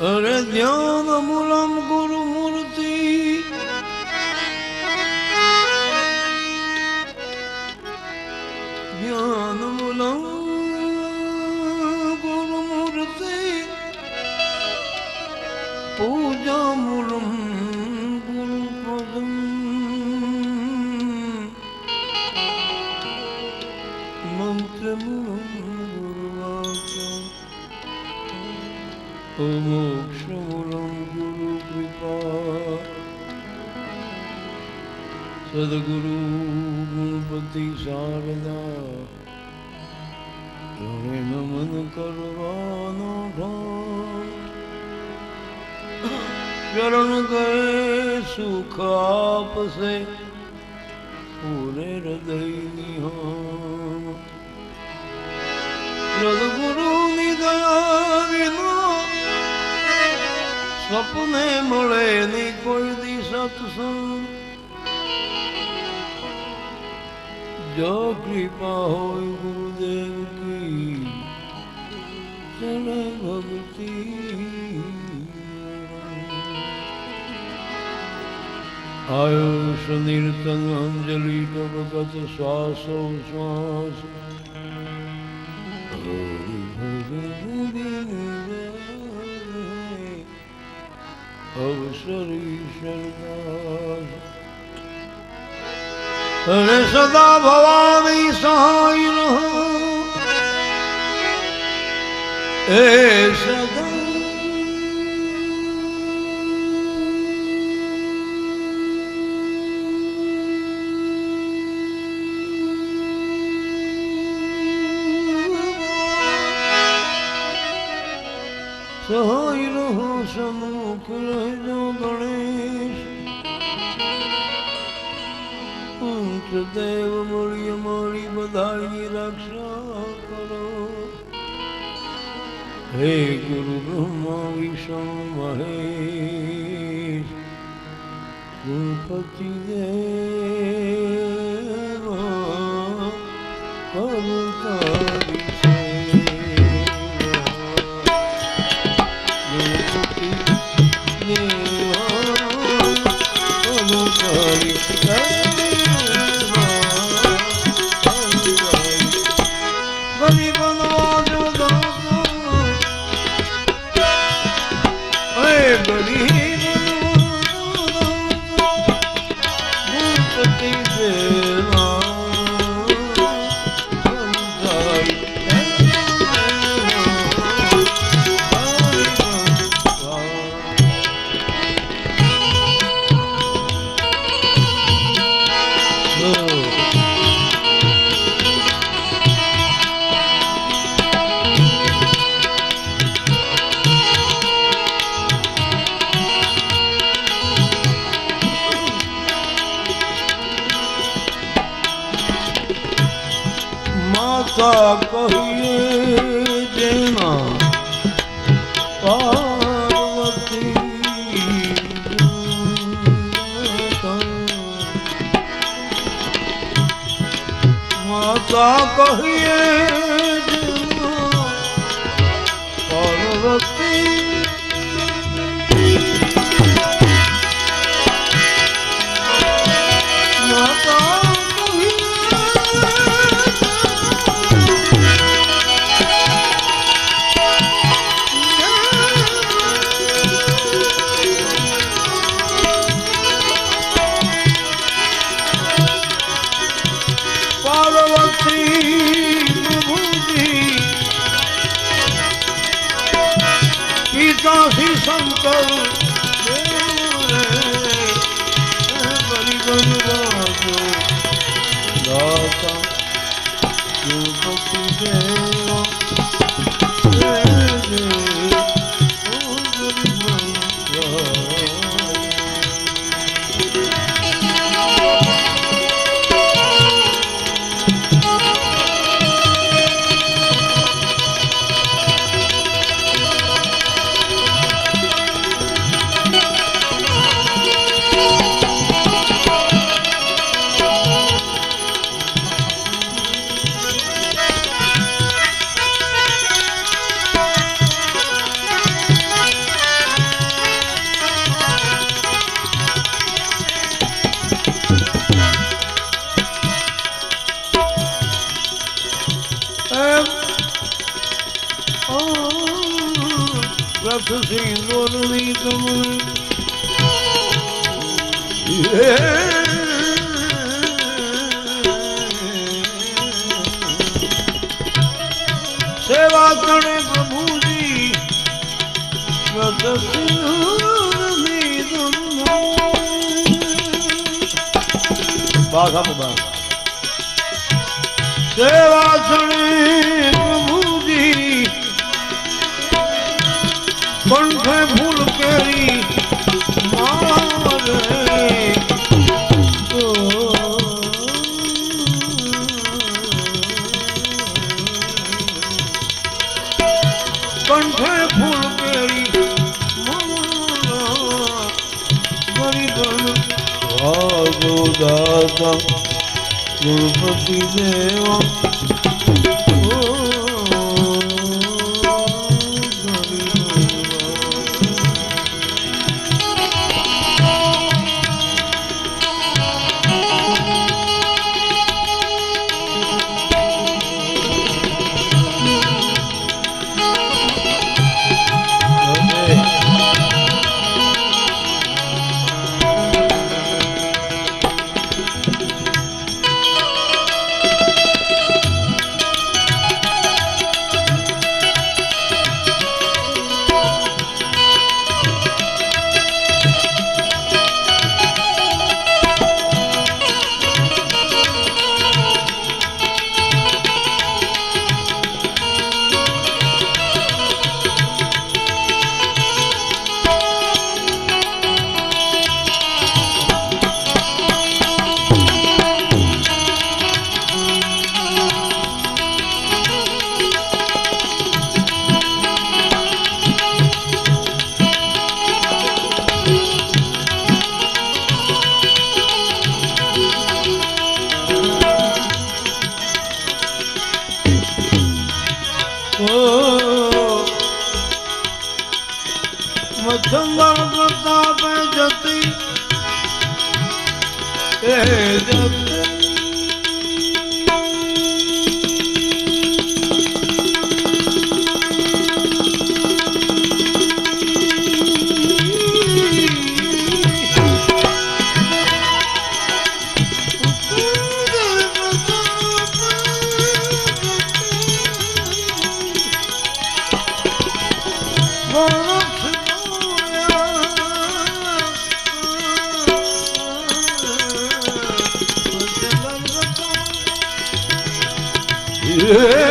અરે ધ્યાન મૂલમ ગુરુ મૂર્તિ. ધ્યાન મૂલમ ગુરુ મૂર્તિ. પૂજા મૂલમ મોક્ષમૂલમ ગુરુ કૃપા સદગુરુ ગુણપતિ શારદા તમે નમન કરવાનો ચરણ ગયે સુખ આપશે પૂરે હૃદયની હામ સદગુરુની દયા સપને મળે નહીં કોઈ દી સત્સંગ જો કૃપા હોય ગુરુદેવ કી ચલે ભક્તિ આયુષ નિર્તન અંજલિ ટપકત શ્વાસો શ્વાસ અવસરી શરદાસ અરે સદા ભવાની સહાય એ সম্মুখে গণেশ। দেব মরিয়ে মরি বধাই রক্ষা করো। হে গুরু ব্রহ্ম, বিষ্ণু মহেশ গুরুপতি দেব কবিতা પાર્વતી પિતાશ્રી શંકર રથ સિંદોરની તમને સેવા કરે પ્રભુજી સેવા કરે કંઠે ફૂલ કેરી મારા ગરીબન ભાગો દાતા ગુરુપતિ દેવા Yeah.